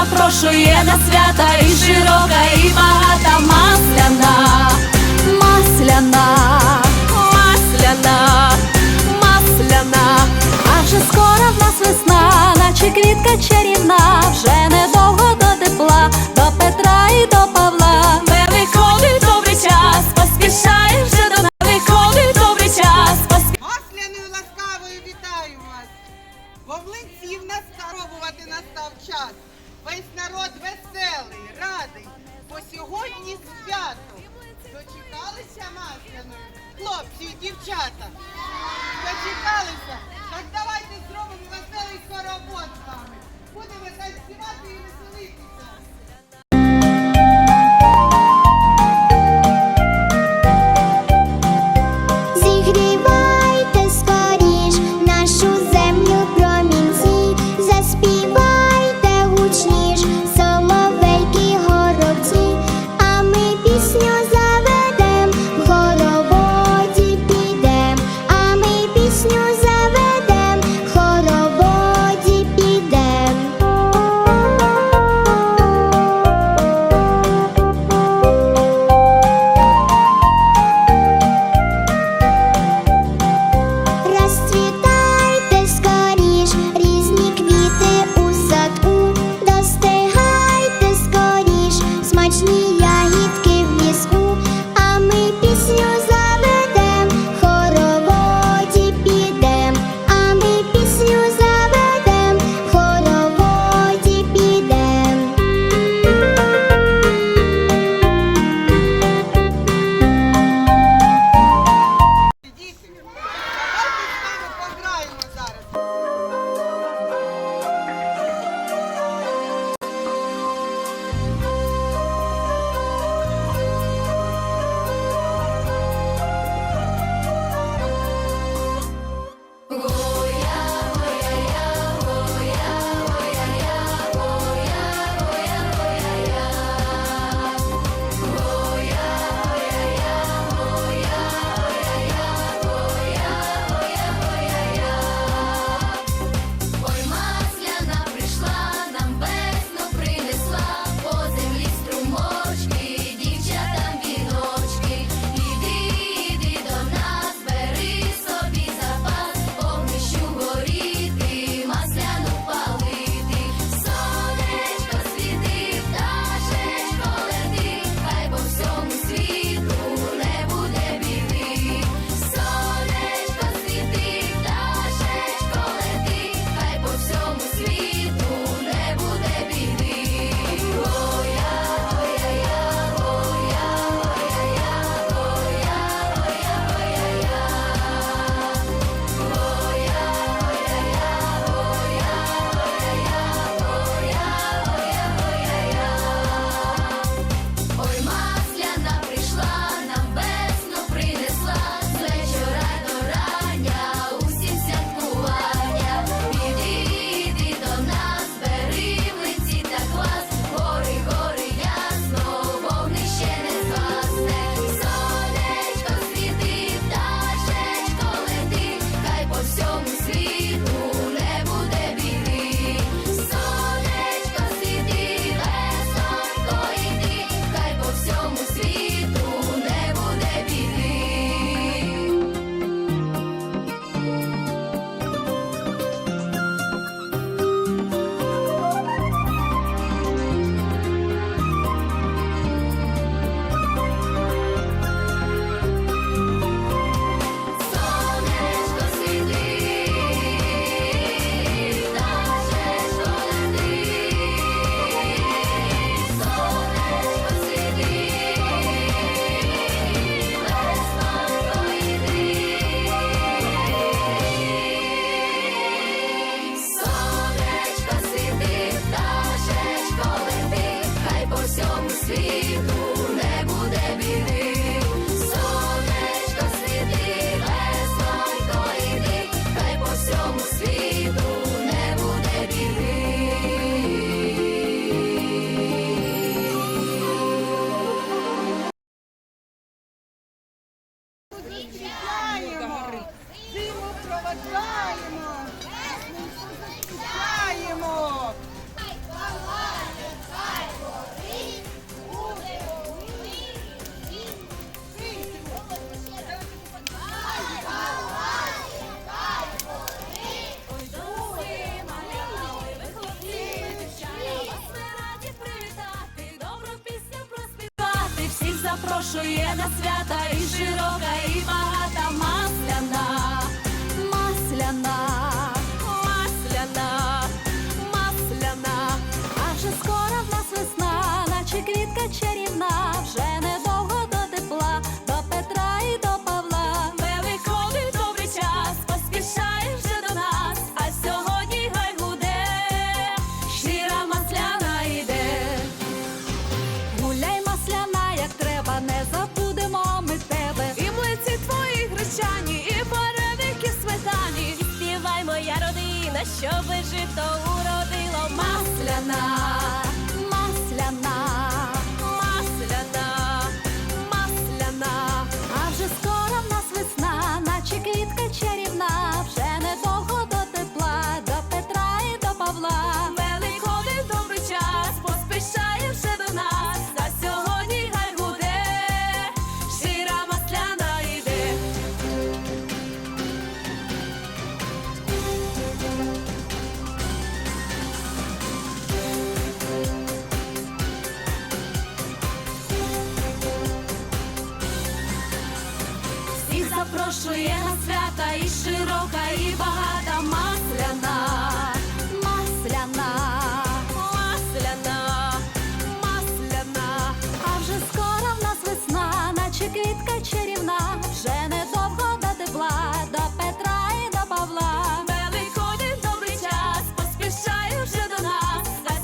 запрошує на свята і широка, і багата масляна, масляна, масляна, масляна, а вже скоро в нас весна, наче квітка чарівна, вже недовго до тепла, до Петра і до Павла. Великодний добрий час, поспішає до нас. Великодний добрий час, поспішає. Масляною ласкавою вітаю вас! Бо млинців наставувати настав час. Весь народ веселий, радий, бо сьогодні свято. Дочекалися масляної, хлопці і дівчата. Дочекалися. Так давайте зробимо веселий хоровод запрошує на свята і широка, і багата масля. за що би жито уродило масляна. запрошує на свята і широка, і багата масляна.